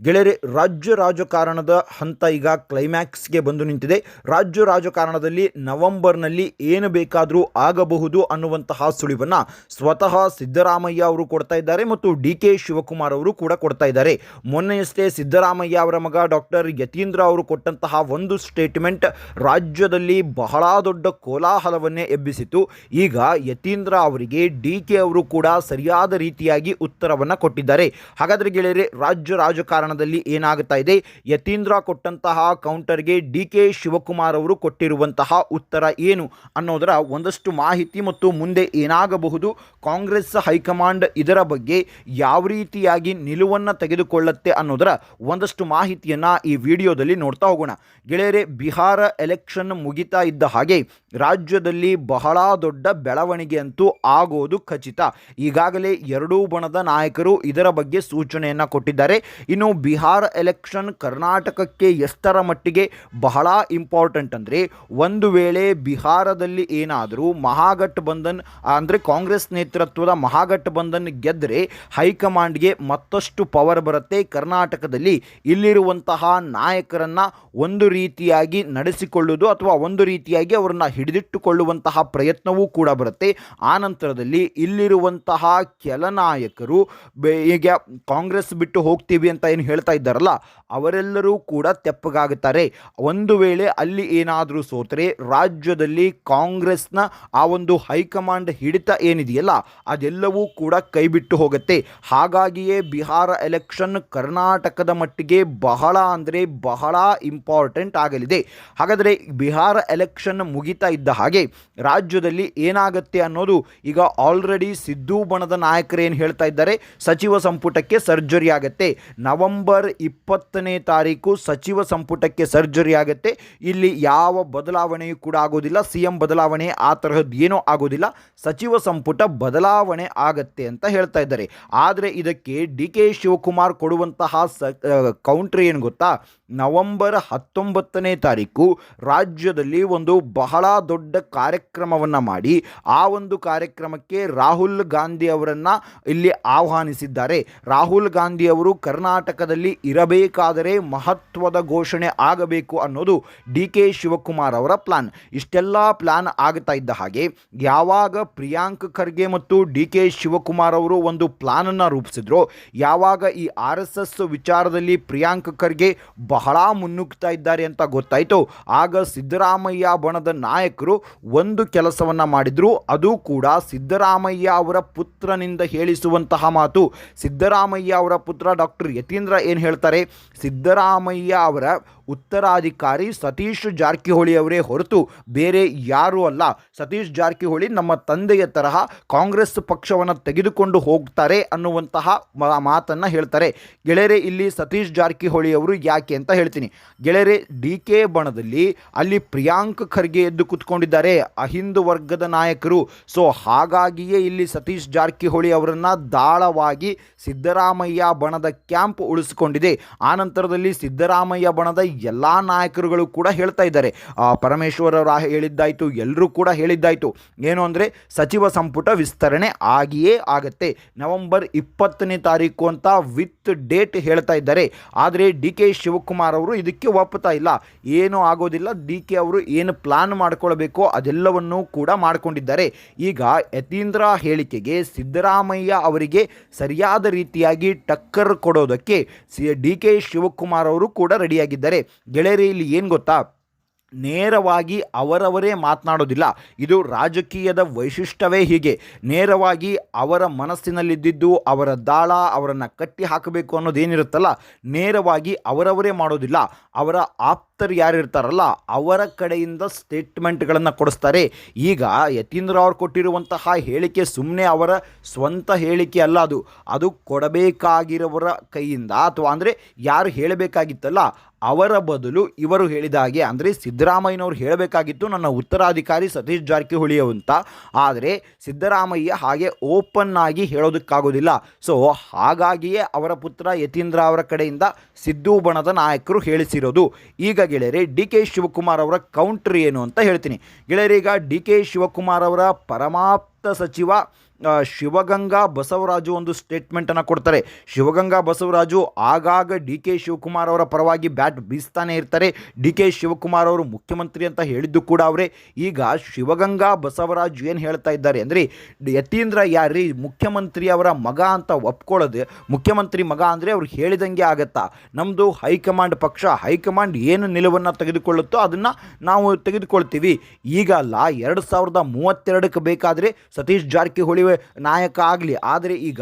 ಗೆಳೆಯರೆ, ರಾಜ್ಯ ರಾಜಕಾರಣದ ಹಂತ ಈಗ ಕ್ಲೈಮ್ಯಾಕ್ಸ್ಗೆ ಬಂದು ನಿಂತಿದೆ. ರಾಜ್ಯ ರಾಜಕಾರಣದಲ್ಲಿ ನವೆಂಬರ್ನಲ್ಲಿ ಏನು ಬೇಕಾದರೂ ಆಗಬಹುದು ಅನ್ನುವಂತಹ ಸುಳಿವನ್ನು ಸ್ವತಃ ಸಿದ್ದರಾಮಯ್ಯ ಅವರು ಕೊಡ್ತಾ ಇದ್ದಾರೆ ಮತ್ತು ಡಿ ಕೆ ಶಿವಕುಮಾರ್ ಅವರು ಕೂಡ ಕೊಡ್ತಾ ಇದ್ದಾರೆ. ಮೊನ್ನೆಯಷ್ಟೇ ಸಿದ್ದರಾಮಯ್ಯ ಅವರ ಮಗ ಡಾಕ್ಟರ್ ಯತೀಂದ್ರ ಅವರು ಕೊಟ್ಟಂತಹ ಒಂದು ಸ್ಟೇಟ್ಮೆಂಟ್ ರಾಜ್ಯದಲ್ಲಿ ಬಹಳ ದೊಡ್ಡ ಕೋಲಾಹಲವನ್ನೇ ಎಬ್ಬಿಸಿತು ಈಗ ಯತೀಂದ್ರ ಅವರಿಗೆ ಡಿ ಕೆ ಅವರು ಕೂಡ ಸರಿಯಾದ ರೀತಿಯಾಗಿ ಉತ್ತರವನ್ನು ಕೊಟ್ಟಿದ್ದಾರೆ. ಹಾಗಾದರೆ ಗೆಳೆಯರೆ, ರಾಜ್ಯ ರಾಜಕಾರಣದಲ್ಲಿ ಏನಾಗುತ್ತಾ ಇದೆ? ಯತೀಂದ್ರ ಕೊಟ್ಟಂತಹ ಕೌಂಟರ್ಗೆ ಡಿ ಕೆ ಶಿವಕುಮಾರ್ ಅವರು ಕೊಟ್ಟಿರುವಂತಹ ಉತ್ತರ ಏನು ಅನ್ನೋದರ ಒಂದಷ್ಟು ಮಾಹಿತಿ ಮತ್ತು ಮುಂದೆ ಏನಾಗಬಹುದು? ಕಾಂಗ್ರೆಸ್ ಹೈಕಮಾಂಡ್ ಇದರ ಬಗ್ಗೆ ಯಾವ ರೀತಿಯಾಗಿ ನಿಲುವನ್ನು ತೆಗೆದುಕೊಳ್ಳುತ್ತೆ ಅನ್ನೋದರ ಒಂದಷ್ಟು ಮಾಹಿತಿಯನ್ನು ಈ ವಿಡಿಯೋದಲ್ಲಿ ನೋಡ್ತಾ ಹೋಗೋಣ. ಗೆಳೆಯರೆ, ಬಿಹಾರ ಎಲೆಕ್ಷನ್ ಮುಗಿತಾ ಇದ್ದ ಹಾಗೆ ರಾಜ್ಯದಲ್ಲಿ ಬಹಳ ದೊಡ್ಡ ಬೆಳವಣಿಗೆ ಅಂತೂ ಆಗೋದು ಖಚಿತ. ಈಗಾಗಲೇ ಎರಡೂ ಬಣದ ನಾಯಕರು ಇದರ ಬಗ್ಗೆ ಸೂಚನೆಯನ್ನು ಕೊಟ್ಟಿದ್ದಾರೆ. ಇನ್ನು ಬಿಹಾರ ಎಲೆಕ್ಷನ್ ಕರ್ನಾಟಕಕ್ಕೆ ಎಷ್ಟರ ಮಟ್ಟಿಗೆ ಬಹಳ ಇಂಪಾರ್ಟೆಂಟ್ ಅಂದರೆ, ಒಂದು ವೇಳೆ ಬಿಹಾರದಲ್ಲಿ ಏನಾದರೂ ಮಹಾಗಠಬಂಧನ್ ಅಂದರೆ ಕಾಂಗ್ರೆಸ್ ನೇತೃತ್ವದ ಮಹಾಗಠಬಂಧನ್ ಗೆದ್ದರೆ ಹೈಕಮಾಂಡ್ಗೆ ಮತ್ತಷ್ಟು ಪವರ್ ಬರುತ್ತೆ. ಕರ್ನಾಟಕದಲ್ಲಿ ಇಲ್ಲಿರುವಂತಹ ನಾಯಕರನ್ನು ಒಂದು ರೀತಿಯಾಗಿ ನಡೆಸಿಕೊಳ್ಳುವುದು ಅಥವಾ ಒಂದು ರೀತಿಯಾಗಿ ಅವರನ್ನು ಹಿಡಿದಿಟ್ಟುಕೊಳ್ಳುವಂತಹ ಪ್ರಯತ್ನವೂ ಕೂಡ ಬರುತ್ತೆ. ಆ ನಂತರದಲ್ಲಿ ಇಲ್ಲಿರುವಂತಹ ಕೆಲ ನಾಯಕರು ಈಗ ಕಾಂಗ್ರೆಸ್ ಬಿಟ್ಟು ಹೋಗ್ತೀವಿ ಅಂತ ಏನು ಹೇಳ್ತಾ ಇದ್ದಾರಲ್ಲ, ಅವರೆಲ್ಲರೂ ಕೂಡ ತೆಪ್ಪಗಾಗುತ್ತಾರೆ. ಒಂದು ವೇಳೆ ಅಲ್ಲಿ ಏನಾದರೂ ಸೋತರೆ, ರಾಜ್ಯದಲ್ಲಿ ಕಾಂಗ್ರೆಸ್ನ ಆ ಒಂದು ಹೈಕಮಾಂಡ್ ಹಿಡಿತ ಏನಿದೆಯಲ್ಲ, ಅದೆಲ್ಲವೂ ಕೂಡ ಕೈಬಿಟ್ಟು ಹೋಗುತ್ತೆ. ಹಾಗಾಗಿಯೇ ಬಿಹಾರ ಎಲೆಕ್ಷನ್ ಕರ್ನಾಟಕದ ಮಟ್ಟಿಗೆ ಬಹಳ ಅಂದರೆ ಬಹಳ ಇಂಪಾರ್ಟೆಂಟ್ ಆಗಲಿದೆ. ಹಾಗಾದರೆ ಬಿಹಾರ ಎಲೆಕ್ಷನ್ ಮುಗಿತಾ ಇದ್ದ ಹಾಗೆ ರಾಜ್ಯದಲ್ಲಿ ಏನಾಗುತ್ತೆ ಅನ್ನೋದು ಈಗ ಆಲ್ರೆಡಿ ಸಿದ್ದು ಬಣದ ನಾಯಕರು ಏನು ಹೇಳ್ತಾ ಇದ್ದಾರೆ? ಸಚಿವ ಸಂಪುಟಕ್ಕೆ ಸರ್ಜರಿ ಆಗುತ್ತೆ. ನವೆಂಬರ್ ಇಪ್ಪತ್ತನೇ ತಾರೀಕು ಸಚಿವ ಸಂಪುಟಕ್ಕೆ ಸರ್ಜರಿ ಆಗುತ್ತೆ. ಇಲ್ಲಿ ಯಾವ ಬದಲಾವಣೆಯೂ ಕೂಡ ಆಗೋದಿಲ್ಲ. ಸಿ ಎಂ ಬದಲಾವಣೆ ಆ ತರಹದ್ದು ಏನೂ ಆಗೋದಿಲ್ಲ. ಸಚಿವ ಸಂಪುಟ ಬದಲಾವಣೆ ಆಗತ್ತೆ ಅಂತ ಹೇಳ್ತಾ ಇದ್ದಾರೆ. ಆದರೆ ಇದಕ್ಕೆ ಡಿ ಕೆ ಶಿವಕುಮಾರ್ ಕೊಡುವಂತಹ ಸ ಕೌಂಟ್ರ್ ಏನು ಗೊತ್ತಾ? ನವೆಂಬರ್ ಹತ್ತೊಂಬತ್ತನೇ ತಾರೀಕು ರಾಜ್ಯದಲ್ಲಿ ಒಂದು ಬಹಳ ದೊಡ್ಡ ಕಾರ್ಯಕ್ರಮವನ್ನು ಮಾಡಿ ಆ ಒಂದು ಕಾರ್ಯಕ್ರಮಕ್ಕೆ ರಾಹುಲ್ ಗಾಂಧಿ ಅವರನ್ನು ಇಲ್ಲಿ ಆಹ್ವಾನಿಸಿದ್ದಾರೆ. ರಾಹುಲ್ ಗಾಂಧಿ ಅವರು ಕರ್ನಾಟಕದಲ್ಲಿ ಇರಬೇಕಾದರೆ ಮಹತ್ವದ ಘೋಷಣೆ ಆಗಬೇಕು ಅನ್ನೋದು ಡಿ ಕೆ ಶಿವಕುಮಾರ್ ಅವರ ಪ್ಲಾನ್ ಇಷ್ಟೆಲ್ಲ ಪ್ಲಾನ್ ಆಗ್ತಾ ಇದ್ದ ಹಾಗೆ ಯಾವಾಗ ಪ್ರಿಯಾಂಕ್ ಖರ್ಗೆ ಮತ್ತು ಡಿ ಕೆ ಶಿವಕುಮಾರ್ ಅವರು ಒಂದು ಪ್ಲಾನನ್ನು ರೂಪಿಸಿದ್ರು, ಯಾವಾಗ ಈ ಆರ್ ಎಸ್ ಎಸ್ ವಿಚಾರದಲ್ಲಿ ಪ್ರಿಯಾಂಕ್ ಖರ್ಗೆ ಮುನ್ನುಗ್ತಾ ಇದ್ದಾರೆ ಅಂತ ಗೊತ್ತಾಯಿತು. ಆಗ ಸಿದ್ದರಾಮಯ್ಯ ಬಣದ ನಾಯಕರು ಒಂದು ಕೆಲಸವನ್ನು ಮಾಡಿದರು. ಅದು ಕೂಡ ಸಿದ್ದರಾಮಯ್ಯ ಅವರ ಪುತ್ರನಿಂದ ಹೇಳಿಸುವಂತಹ ಮಾತು. ಸಿದ್ದರಾಮಯ್ಯ ಅವರ ಪುತ್ರ ಡಾಕ್ಟರ್ ಯತೀಂದ್ರ ಏನು ಹೇಳ್ತಾರೆ? ಸಿದ್ದರಾಮಯ್ಯ ಅವರ ಉತ್ತರಾಧಿಕಾರಿ ಸತೀಶ್ ಜಾರಕಿಹೊಳಿ ಅವರೇ ಹೊರತು ಬೇರೆ ಯಾರೂ ಅಲ್ಲ. ಸತೀಶ್ ಜಾರಕಿಹೊಳಿ ನಮ್ಮ ತಂದೆಯ ತರಹ ಕಾಂಗ್ರೆಸ್ ಪಕ್ಷವನ್ನು ತೆಗೆದುಕೊಂಡು ಹೋಗ್ತಾರೆ ಅನ್ನುವಂತಹ ಮಾತನ್ನು ಹೇಳ್ತಾರೆ. ಗೆಳೆಯರೆ ಇಲ್ಲಿ ಸತೀಶ್ ಜಾರಕಿಹೊಳಿ ಅವರು ಯಾಕೆ ಅಂತ ಹೇಳ್ತೀನಿ. ಗೆಳೆಯರೆ ಡಿ ಕೆ ಬಣದಲ್ಲಿ ಅಲ್ಲಿ ಪ್ರಿಯಾಂಕ್ ಖರ್ಗೆ ಎದ್ದು ಕೂತ್ಕೊಂಡಿದ್ದಾರೆ. ಅಹಿಂದ ವರ್ಗದ ನಾಯಕರು. ಸೊ ಹಾಗಾಗಿಯೇ ಇಲ್ಲಿ ಸತೀಶ್ ಜಾರಕಿಹೊಳಿ ಅವರನ್ನು ದಾಳವಾಗಿ ಸಿದ್ದರಾಮಯ್ಯ ಬಣದ ಕ್ಯಾಂಪ್ ಉಳಿಸಿಕೊಂಡಿದೆ. ಆನಂತರದಲ್ಲಿ ಸಿದ್ದರಾಮಯ್ಯ ಬಣದ ಎಲ್ಲ ನಾಯಕರುಗಳು ಕೂಡ ಹೇಳ್ತಾ ಇದ್ದಾರೆ. ಅವರು ಹೇಳಿದ್ದಾಯ್ತು ಎಲ್ಲರೂ ಕೂಡ ಹೇಳಿದ್ದಾಯ್ತು. ಏನು ಅಂದರೆ ಸಚಿವ ಸಂಪುಟ ವಿಸ್ತರಣೆ ಆಗಿಯೇ ಆಗತ್ತೆ. ನವೆಂಬರ್ ಇಪ್ಪತ್ತನೇ ತಾರೀಕು ಅಂತ ವಿತ್ ಡೇಟ್ ಹೇಳ್ತಾ ಇದ್ದಾರೆ. ಆದರೆ ಡಿ ಕೆ ಶಿವಕುಮಾರ್ ಅವರು ಇದಕ್ಕೆ ಒಪ್ಪುತ್ತಾ ಇಲ್ಲ. ಏನೂ ಆಗೋದಿಲ್ಲ. ಡಿ ಕೆ ಅವರು ಏನು ಪ್ಲಾನ್ ಮಾಡ್ಕೊಳ್ಬೇಕು ಅದೆಲ್ಲವನ್ನೂ ಕೂಡ ಮಾಡಿಕೊಂಡಿದ್ದಾರೆ. ಈಗ ಯತೀಂದ್ರ ಹೇಳಿಕೆಗೆ ಸಿದ್ದರಾಮಯ್ಯ ಅವರಿಗೆ ಸರಿಯಾದ ರೀತಿಯಾಗಿ ಟಕ್ಕರ್ ಕೊಡೋದಕ್ಕೆ ಸಿ ಡಿ ಕೆ ಶಿವಕುಮಾರ್ ಅವರು ಕೂಡ ರೆಡಿಯಾಗಿದ್ದಾರೆ. ಗೆಳೆಯರೆ ಇಲ್ಲಿ ಏನು ಗೊತ್ತಾ? ನೇರವಾಗಿ ಅವರವರೇ ಮಾತನಾಡೋದಿಲ್ಲ. ಇದು ರಾಜಕೀಯದ ವೈಶಿಷ್ಟ್ಯವೇ ಹೀಗೆ. ನೇರವಾಗಿ ಅವರ ಮನಸ್ಸಿನಲ್ಲಿದ್ದಿದ್ದು, ಅವರ ದಾಳ, ಅವರನ್ನು ಕಟ್ಟಿ ಹಾಕಬೇಕು ಅನ್ನೋದೇನಿರುತ್ತಲ್ಲ ನೇರವಾಗಿ ಅವರವರೇ ಮಾಡೋದಿಲ್ಲ. ಅವರ ಆಪ್ತರು ಯಾರಿರ್ತಾರಲ್ಲ, ಅವರ ಕಡೆಯಿಂದ ಸ್ಟೇಟ್ಮೆಂಟ್ಗಳನ್ನು ಕೊಡಿಸ್ತಾರೆ. ಈಗ ಯತೀಂದ್ರ ಅವರು ಕೊಟ್ಟಿರುವಂತಹ ಹೇಳಿಕೆ ಸುಮ್ಮನೆ ಅವರ ಸ್ವಂತ ಹೇಳಿಕೆ ಅಲ್ಲ ಅದು. ಅದು ಕೊಡಬೇಕಾಗಿರೋರ ಕೈಯಿಂದ, ಅಥವಾ ಅಂದರೆ ಯಾರು ಹೇಳಬೇಕಾಗಿತ್ತಲ್ಲ ಅವರ ಬದಲು ಇವರು ಹೇಳಿದ ಹಾಗೆ ಅಂದರೆ ಸಿದ್ದರಾಮಯ್ಯನವರು ಹೇಳಬೇಕಾಗಿತ್ತು ನನ್ನ ಉತ್ತರಾಧಿಕಾರಿ ಸತೀಶ್ ಜಾರಕಿಹೊಳಿ ಅಂತ. ಆದರೆ ಸಿದ್ದರಾಮಯ್ಯ ಹಾಗೆ ಓಪನ್ ಆಗಿ ಹೇಳೋದಕ್ಕಾಗೋದಿಲ್ಲ. ಸೊ ಹಾಗಾಗಿಯೇ ಅವರ ಪುತ್ರ ಯತೀಂದ್ರ ಅವರ ಕಡೆಯಿಂದ ಸಿದ್ದು ಬಣದ ನಾಯಕರು ಹೇಳಿಸಿರೋದು. ಈಗ ಗೆಳೆಯರೆ, ಡಿ ಕೆ ಶಿವಕುಮಾರ್ ಅವರ ಕೌಂಟ್ರ್ ಏನು ಅಂತ ಹೇಳ್ತೀನಿ. ಗೆಳೆಯರೀಗ ಡಿ ಕೆ ಶಿವಕುಮಾರ್ ಅವರ ಪರಮಾಪ್ತ ಸಚಿವ ಶಿವಗಂಗಾ ಬಸವರಾಜು ಒಂದು ಸ್ಟೇಟ್ಮೆಂಟನ್ನು ಕೊಡ್ತಾರೆ. ಶಿವಗಂಗಾ ಬಸವರಾಜು ಆಗಾಗ ಡಿ ಕೆ ಶಿವಕುಮಾರ್ ಅವರ ಪರವಾಗಿ ಬ್ಯಾಟ್ ಬೀಸ್ತಾನೆ ಇರ್ತಾರೆ. ಡಿ ಕೆ ಶಿವಕುಮಾರ್ ಅವರು ಮುಖ್ಯಮಂತ್ರಿ ಅಂತ ಹೇಳಿದ್ದು ಕೂಡ ಅವರೇ. ಈಗ ಶಿವಗಂಗಾ ಬಸವರಾಜು ಏನು ಹೇಳ್ತಾ ಇದ್ದಾರೆ ಅಂದರೆ, ಯತೀಂದ್ರ ಯಾರ್ರಿ ಮುಖ್ಯಮಂತ್ರಿ ಅವರ ಮಗ ಅಂತ ಒಪ್ಕೊಳ್ಳೋದು, ಮುಖ್ಯಮಂತ್ರಿ ಮಗ ಅಂದರೆ ಅವ್ರು ಹೇಳಿದಂಗೆ ಆಗತ್ತಾ? ನಮ್ಮದು ಹೈಕಮಾಂಡ್ ಪಕ್ಷ, ಹೈಕಮಾಂಡ್ ಏನು ನಿಲುವನ್ನು ತೆಗೆದುಕೊಳ್ಳುತ್ತೋ ಅದನ್ನು ನಾವು ತೆಗೆದುಕೊಳ್ತೀವಿ. ಈಗ ಅಲ್ಲ ಎರಡು ಸಾವಿರದ ಮೂವತ್ತೆರಡಕ್ಕೆ ಬೇಕಾದರೆ ಸತೀಶ್ ಜಾರಕಿಹೊಳಿ ನಾಯಕ ಆಗಲಿ. ಆದರೆ ಈಗ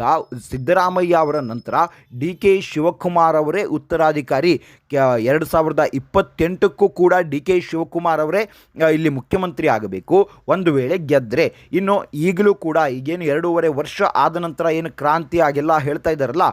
ಸಿದ್ದರಾಮಯ್ಯ ಅವರ ನಂತರ ಡಿ ಕೆ ಶಿವಕುಮಾರ್ ಅವರೇ ಉತ್ತರಾಧಿಕಾರಿ. ಎರಡು ಸಾವಿರದ ಇಪ್ಪತ್ತೆಂಟಕ್ಕೂ ಕೂಡ ಡಿ ಕೆ ಶಿವಕುಮಾರ್ ಅವರೇ ಇಲ್ಲಿ ಮುಖ್ಯಮಂತ್ರಿ ಆಗಬೇಕು. ಒಂದು ವೇಳೆ ಗೆದ್ದರೆ ಇನ್ನು ಈಗಲೂ ಕೂಡ ಈಗೇನು ಎರಡೂವರೆ ವರ್ಷ ಆದ ನಂತರ ಏನು ಕ್ರಾಂತಿ ಆಗೆಲ್ಲ ಹೇಳ್ತಾ ಇದ್ದಾರಲ್ಲ,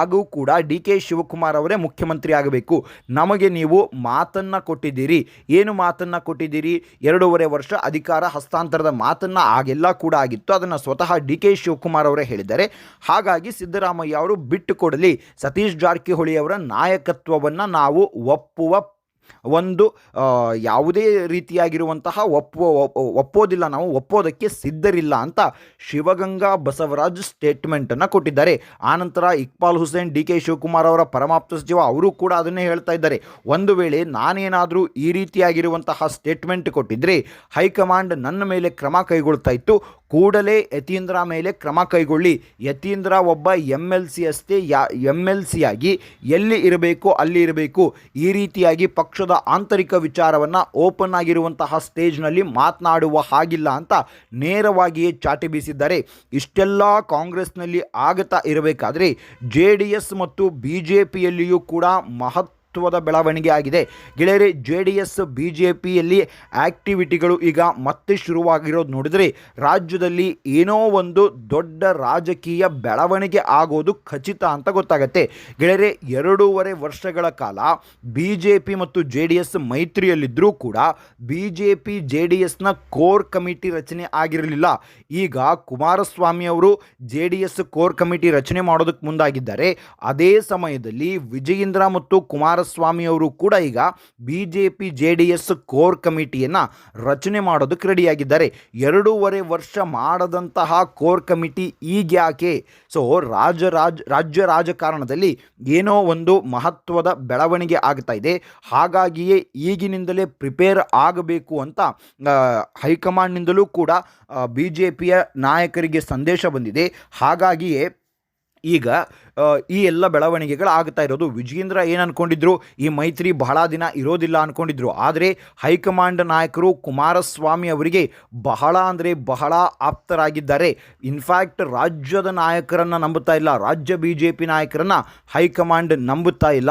ಆಗೂ ಕೂಡ ಡಿ ಕೆ ಶಿವಕುಮಾರ್ ಅವರೇ ಮುಖ್ಯಮಂತ್ರಿ ಆಗಬೇಕು. ನಮಗೆ ನೀವು ಮಾತನ್ನು ಕೊಟ್ಟಿದ್ದೀರಿ. ಏನು ಮಾತನ್ನು ಕೊಟ್ಟಿದ್ದೀರಿ? ಎರಡೂವರೆ ವರ್ಷ ಅಧಿಕಾರ ಹಸ್ತಾಂತರದ ಮಾತನ್ನು ಆಗೆಲ್ಲ ಕೂಡ ಆಗಿತ್ತು. ಅದನ್ನು ಸ್ವತಃ ಡಿ ಕೆ ಶಿವಕುಮಾರ್ ಅವರೇ ಹೇಳಿದ್ದಾರೆ. ಹಾಗಾಗಿ ಸಿದ್ದರಾಮಯ್ಯ ಅವರು ಬಿಟ್ಟುಕೊಡಲಿ ಸತೀಶ್ ಜಾರಕಿಹೊಳಿ ಅವರ ನಾಯಕತ್ವವನ್ನು ನಾವು ಒಪ್ಪುವ ಒಂದು ಯಾವುದೇ ರೀತಿಯಾಗಿರುವಂತಹ ಒಪ್ಪುವ ಒಪ್- ಒಪ್ಪೋದಿಲ್ಲ ನಾವು, ಒಪ್ಪೋದಕ್ಕೆ ಸಿದ್ಧರಿಲ್ಲ ಅಂತ ಶಿವಗಂಗಾ ಬಸವರಾಜ್ ಸ್ಟೇಟ್ಮೆಂಟನ್ನು ಕೊಟ್ಟಿದ್ದಾರೆ. ಆನಂತರ ಇಕ್ಬಾಲ್ ಹುಸೇನ್, ಡಿ ಕೆ ಶಿವಕುಮಾರ್ ಅವರ ಪರಮಾಪ್ತ ಸಚಿವ ಅವರು ಕೂಡ ಅದನ್ನೇ ಹೇಳ್ತಾ ಇದ್ದಾರೆ. ಒಂದು ವೇಳೆ ನಾನೇನಾದರೂ ಈ ರೀತಿಯಾಗಿರುವಂತಹ ಸ್ಟೇಟ್ಮೆಂಟ್ ಕೊಟ್ಟಿದ್ದರೆ ಹೈಕಮಾಂಡ್ ನನ್ನ ಮೇಲೆ ಕ್ರಮ ಕೈಗೊಳ್ತಾ ಇತ್ತು. ಕೂಡಲೇ ಯತೀಂದ್ರ ಮೇಲೆ ಕ್ರಮ ಕೈಗೊಳ್ಳಿ. ಯತೀಂದ್ರ ಒಬ್ಬ ಎಂ ಎಲ್ ಸಿ ಅಷ್ಟೇ ಯಾ ಎಂ ಎಲ್ ಸಿಯಾಗಿ ಎಲ್ಲಿ ಇರಬೇಕು, ಅಲ್ಲಿ ಇರಬೇಕು. ಈ ರೀತಿಯಾಗಿ ಪಕ್ಷದ ಆಂತರಿಕ ವಿಚಾರವನ್ನು ಓಪನ್ ಆಗಿರುವಂತಹ ಸ್ಟೇಜ್ನಲ್ಲಿ ಮಾತನಾಡುವ ಹಾಗಿಲ್ಲ ಅಂತ ನೇರವಾಗಿಯೇ ಚಾಟಿ ಬೀಸಿದ್ದಾರೆ. ಇಷ್ಟೆಲ್ಲ ಕಾಂಗ್ರೆಸ್ನಲ್ಲಿ ಆಗತಾ ಇರಬೇಕಾದರೆ ಜೆ ಡಿ ಎಸ್ ಮತ್ತು ಬಿ ಜೆ ಪಿಯಲ್ಲಿಯೂ ಕೂಡ ಮಹತ್ ಮಹತ್ವದ ಬೆಳವಣಿಗೆ ಆಗಿದೆ. ಗೆಳೆಯರೆ J D S B J ಪಿಯಲ್ಲಿ ಆ್ಯಕ್ಟಿವಿಟಿಗಳು ಈಗ ಮತ್ತೆ ಶುರುವಾಗಿರೋದು ನೋಡಿದರೆ ರಾಜ್ಯದಲ್ಲಿ ಏನೋ ಒಂದು ದೊಡ್ಡ ರಾಜಕೀಯ ಬೆಳವಣಿಗೆ ಆಗೋದು ಖಚಿತ ಅಂತ ಗೊತ್ತಾಗತ್ತೆ. ಗೆಳೆಯರೆ, ಎರಡೂವರೆ ವರ್ಷಗಳ ಕಾಲ ಬಿ ಜೆ ಪಿ ಮತ್ತು ಜೆ ಡಿ ಎಸ್ ಮೈತ್ರಿಯಲ್ಲಿದ್ದರೂ ಕೂಡ B J P J D ಎಸ್ನ ಕೋರ್ ಕಮಿಟಿ ರಚನೆ ಆಗಿರಲಿಲ್ಲ. ಈಗ ಕುಮಾರಸ್ವಾಮಿ ಅವರು J D S core committee ರಚನೆ ಮಾಡೋದಕ್ಕೆ ಮುಂದಾಗಿದ್ದಾರೆ. ಅದೇ ಸಮಯದಲ್ಲಿ ವಿಜಯೇಂದ್ರ ಮತ್ತು ಕುಮಾರಸ್ವಾಮಿ ಅವರು ಕೂಡ ಈಗ B J P J D S core ಕಮಿಟಿಯನ್ನು ರಚನೆ ಮಾಡೋದಕ್ಕೆ ರೆಡಿಯಾಗಿದ್ದಾರೆ. ಎರಡೂವರೆ ವರ್ಷ ಮಾಡದಂತಹ ಕೋರ್ ಕಮಿಟಿ ಈಗ್ಯಾಕೆ ಸೊ ರಾಜ, ರಾಜ್, ರಾಜ್ಯ ರಾಜಕಾರಣದಲ್ಲಿ ಏನೋ ಒಂದು ಮಹತ್ವದ ಬೆಳವಣಿಗೆ ಆಗ್ತಾ ಇದೆ. ಹಾಗಾಗಿಯೇ ಈಗಿನಿಂದಲೇ ಪ್ರಿಪೇರ್ ಆಗಬೇಕು ಅಂತ ಹೈಕಮಾಂಡ್ನಿಂದಲೂ ಕೂಡ ಬಿ ಜೆ ಪಿಯ ನಾಯಕರಿಗೆ ಸಂದೇಶ ಬಂದಿದೆ. ಹಾಗಾಗಿಯೇ ಈಗ ಈ ಎಲ್ಲ ಬೆಳವಣಿಗೆಗಳು ಆಗ್ತಾ ಇರೋದು. ವಿಜೇಂದ್ರ ಏನು ಅಂದ್ಕೊಂಡಿದ್ರು ಈ ಮೈತ್ರಿ ಬಹಳ ದಿನ ಇರೋದಿಲ್ಲ ಅಂದ್ಕೊಂಡಿದ್ರು ಆದರೆ ಹೈಕಮಾಂಡ್ ನಾಯಕರು ಕುಮಾರಸ್ವಾಮಿ ಅವರಿಗೆ ಬಹಳ ಅಂದರೆ ಬಹಳ ಆಪ್ತರಾಗಿದ್ದಾರೆ. ಇನ್ಫ್ಯಾಕ್ಟ್ ರಾಜ್ಯದ ನಾಯಕರನ್ನು ನಂಬುತ್ತಾ ಇಲ್ಲ. ರಾಜ್ಯ ಬಿ ಜೆ ಪಿ ನಾಯಕರನ್ನು ಹೈಕಮಾಂಡ್ ನಂಬುತ್ತಾ ಇಲ್ಲ.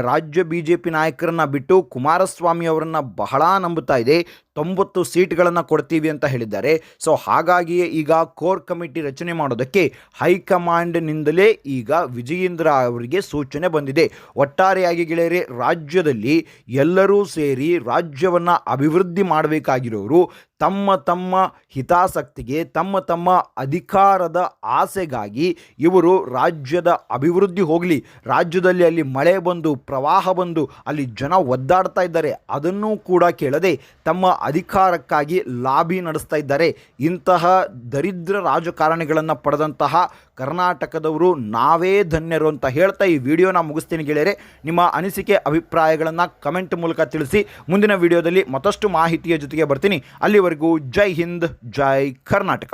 ರಾಜ್ಯ ಬಿ ಜೆ ಪಿ ನಾಯಕರನ್ನು ಬಿಟ್ಟು ಕುಮಾರಸ್ವಾಮಿ ಅವರನ್ನು ಬಹಳ ನಂಬುತ್ತಾ ಇದೆ. ತೊಂಬತ್ತು ಸೀಟ್ಗಳನ್ನು ಕೊಡ್ತೀವಿ ಅಂತ ಹೇಳಿದ್ದಾರೆ. ಸೊ, ಹಾಗಾಗಿಯೇ ಈಗ ಕೋರ್ ಕಮಿಟಿ ರಚನೆ ಮಾಡೋದಕ್ಕೆ ಹೈಕಮಾಂಡ್ನಿಂದಲೇ ಈಗ ವಿಜಯೇಂದ್ರ ಅವರಿಗೆ ಸೂಚನೆ ಬಂದಿದೆ. ಒಟ್ಟಾರೆಯಾಗಿ ಗೆಳೆಯರೆ ರಾಜ್ಯದಲ್ಲಿ ಎಲ್ಲರೂ ಸೇರಿ ರಾಜ್ಯವನ್ನು ಅಭಿವೃದ್ಧಿ ಮಾಡಬೇಕಾಗಿರೋರು ತಮ್ಮ ತಮ್ಮ ಹಿತಾಸಕ್ತಿಗೆ, ತಮ್ಮ ತಮ್ಮ ಅಧಿಕಾರದ ಆಸೆಗಾಗಿ ಇವರು ರಾಜ್ಯದ ಅಭಿವೃದ್ಧಿ ಹೋಗಲಿ. ರಾಜ್ಯದಲ್ಲಿ ಅಲ್ಲಿ ಮಳೆ ಬಂದು, ಪ್ರವಾಹ ಬಂದು, ಅಲ್ಲಿ ಜನ ಒದ್ದಾಡ್ತಾ ಇದ್ದಾರೆ. ಅದನ್ನೂ ಕೂಡ ಕೇಳದೆ ತಮ್ಮ ಅಧಿಕಾರಕ್ಕಾಗಿ ಲಾಬಿ ನಡೆಸ್ತಾ ಇದ್ದಾರೆ. ಇಂತಹ ದರಿದ್ರ ರಾಜಕಾರಣಿಗಳನ್ನು ಪಡೆದಂತಹ ಕರ್ನಾಟಕದವರು ನಾವೇ ಧನ್ಯರು ಅಂತ ಹೇಳ್ತಾ ಈ ವಿಡಿಯೋನ ಮುಗಿಸ್ತೀನಿ ಗೆಳೆಯರೆ. ನಿಮ್ಮ ಅನಿಸಿಕೆ, ಅಭಿಪ್ರಾಯಗಳನ್ನು ಕಮೆಂಟ್ ಮೂಲಕ ತಿಳಿಸಿ. ಮುಂದಿನ ವಿಡಿಯೋದಲ್ಲಿ ಮತ್ತಷ್ಟು ಮಾಹಿತಿಯ ಜೊತೆಗೆ ಬರ್ತೀನಿ. ಅಲ್ಲಿವರೆಗೂ ಜೈ ಹಿಂದ್ ಜೈ ಕರ್ನಾಟಕ